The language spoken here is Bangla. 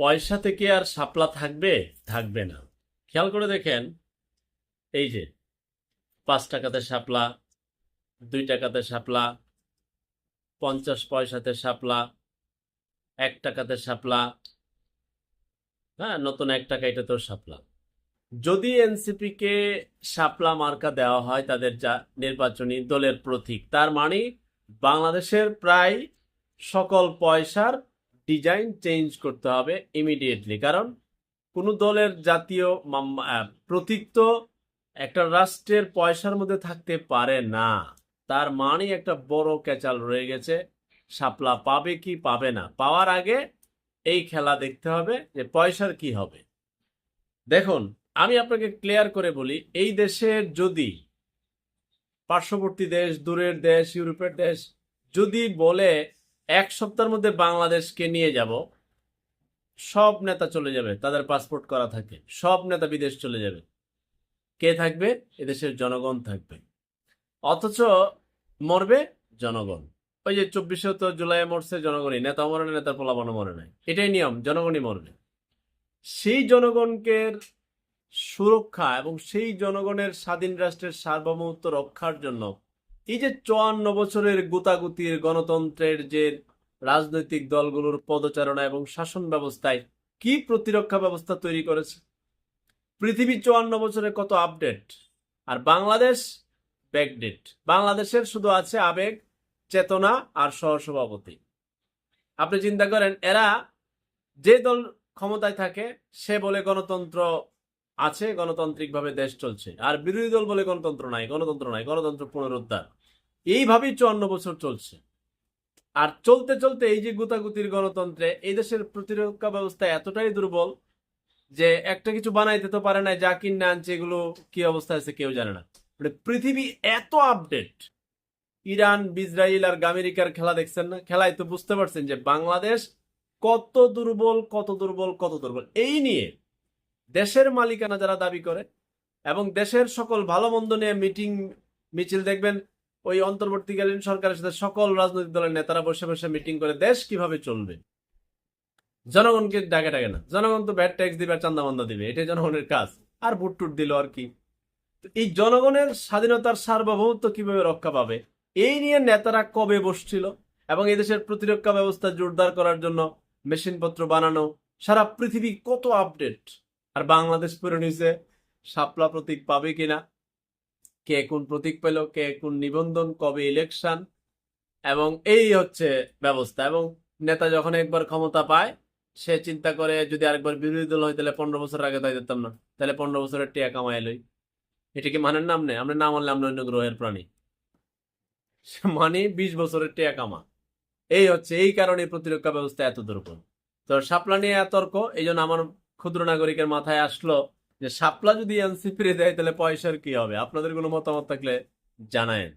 পয়সা থেকে আর শাপলা থাকবে থাকবে না। খেয়াল করে দেখেন, এই যে, পাঁচ টাকাতে শাপলা, দুই টাকাতে শাপলা, পঞ্চাশ পয়সাতে শাপলা, এক টাকাতে শাপলা হ্যাঁ নতুন এক টাকা এটাতেও শাপলা। যদি এনসিপি কে শাপলা মার্কা দেওয়া হয় তাদের যা নির্বাচনী দলের প্রতীক, তার মানে বাংলাদেশের প্রায় সকল পয়সার ডিজাইন চেঞ্জ করতে হবে ইমিডিয়েটলি কারণ কোনো দলের জাতীয় প্রতীক তো একটা রাষ্ট্রের পয়সার মধ্যে থাকতে পারে না। তার মানে একটা বড় ক্যাচাল রয়ে গেছে। শাপলা পাবে কি পাবে না? পাওয়ার আগে এই খেলা দেখতে হবে যে পয়সার কি হবে। দেখুন, আমি আপনাকে ক্লিয়ার করে বলি, এই দেশের যদি পার্শ্ববর্তী দেশ, দূরের দেশ, ইউরোপের দেশ যদি বলে এক সপ্তাহের মধ্যে বাংলাদেশকে নিয়ে যাব। সব নেতা চলে যাবে, তাদের পাসপোর্ট করা থাকে, সব নেতা বিদেশ চলে যাবে। কে থাকবে? এদেশের জনগণ থাকবে। অথচ মরবে জনগণ। ওই যে চব্বিশে তো জুলাই মরছে জনগণই নেতা মরে না, নেতার পোলাপানো মরে নাই এটাই নিয়ম, জনগণই মরবে। সেই জনগণকে সুরক্ষা এবং সেই জনগণের স্বাধীন রাষ্ট্রের সার্বভৌমত্ব রক্ষার জন্য এই যে চুয়ান্ন বছরের গুতাগুতির গণতন্ত্রের যে রাজনৈতিক দলগুলোর পদচারণা এবং শাসন ব্যবস্থায় কি প্রতিরক্ষা ব্যবস্থা তৈরি করেছে? পৃথিবী চুয়ান্ন বছরে কত আপডেট? আর বাংলাদেশ? ব্যাকডেট। বাংলাদেশের শুধু আছে আবেগ, চেতনা আর সহসভাপতি। আপনি চিন্তা করেন, এরা যে দল ক্ষমতায় থাকে, সে বলে গণতন্ত্র আছে, গণতান্ত্রিকভাবে দেশ চলছে। আর বিরোধী দল বলে গণতন্ত্র নাই গণতন্ত্র নাই, গণতন্ত্র পুনরুদ্ধার। এইভাবেই চুয়ান্ন বছর চলছে। আর চলতে চলতে এই যে গুতাগুতির গণতন্ত্রে, এই দেশের প্রতিরক্ষা ব্যবস্থা এতটাই দুর্বল যে একটা কিছু বানাইতে তো পারে না যা কিনে আনছে, এগুলো কি অবস্থা আছে কেউ জানে না। মানে পৃথিবী এত আপডেট। ইরান, ইসরায়েল আর আমেরিকার খেলা দেখছেন না? খেলায় তো বুঝতে পারছেন যে বাংলাদেশ কত দুর্বল কত দুর্বল কত দুর্বল। এই নিয়ে দেশের মালিকানা যারা দাবি করে এবং দেশের সকল ভালো মন্দ নিয়ে মিটিং, মিছিল দেখবেন, ওই অন্তর্বর্তীকালীন সরকারের সাথে সকল রাজনৈতিক দলের নেতারা বসে বসে মিটিং করে দেশ কীভাবে চলবে? জনগণকে ডাকে ডাকে না। জনগণ তো ব্যাড ট্যাক্স দিবে আর চান্দা মান্দা দিবে, এটাই জনগণের কাজ। আর ভোট টুট দিল আর কি? এই জনগণের স্বাধীনতার সার্বভৌমত্ব কীভাবে রক্ষা পাবে? এই নিয়ে নেতারা কবে বসছিল? এবং এই দেশের প্রতিরক্ষা ব্যবস্থা জোরদার করার জন্য মেশিনপত্র বানানো, সারা পৃথিবী কত আপডেট আর বাংলাদেশ পড়ে নিছে শাপলা প্রতীক পাবে কিনা? কে কোন প্রতীক পেল? কে কোন নিবন্ধন? কবে ইলেকশন এবং এই হচ্ছে ব্যবস্থা। এবং নেতা যখন একবার ক্ষমতা পায়, সে চিন্তা করে যদি আরেকবার বিরোধী দল হয়, তাহলে পনেরো বছর আগে তাই দিতাম না। তাহলে পনেরো বছরের টিয়া কামাই লই। এটা কি মানের নাম নেই? আমরা না মানলে আমরা অন্য গ্রহের প্রাণী। মানে বিশ বছরের টিয়া কামা। এই হচ্ছে, এই কারণে প্রতিরক্ষা ব্যবস্থা এত দুর্বল। তো সাপলা নিয়ে তর্ক এই জন্য আমার ক্ষুদ্র নাগরিকের মাথায় আসলো যে শাপলা যদি এনসিপি দেয় তাহলে পয়সার কি হবে? আপনাদের কোনো মতামত থাকলে জানায়েন।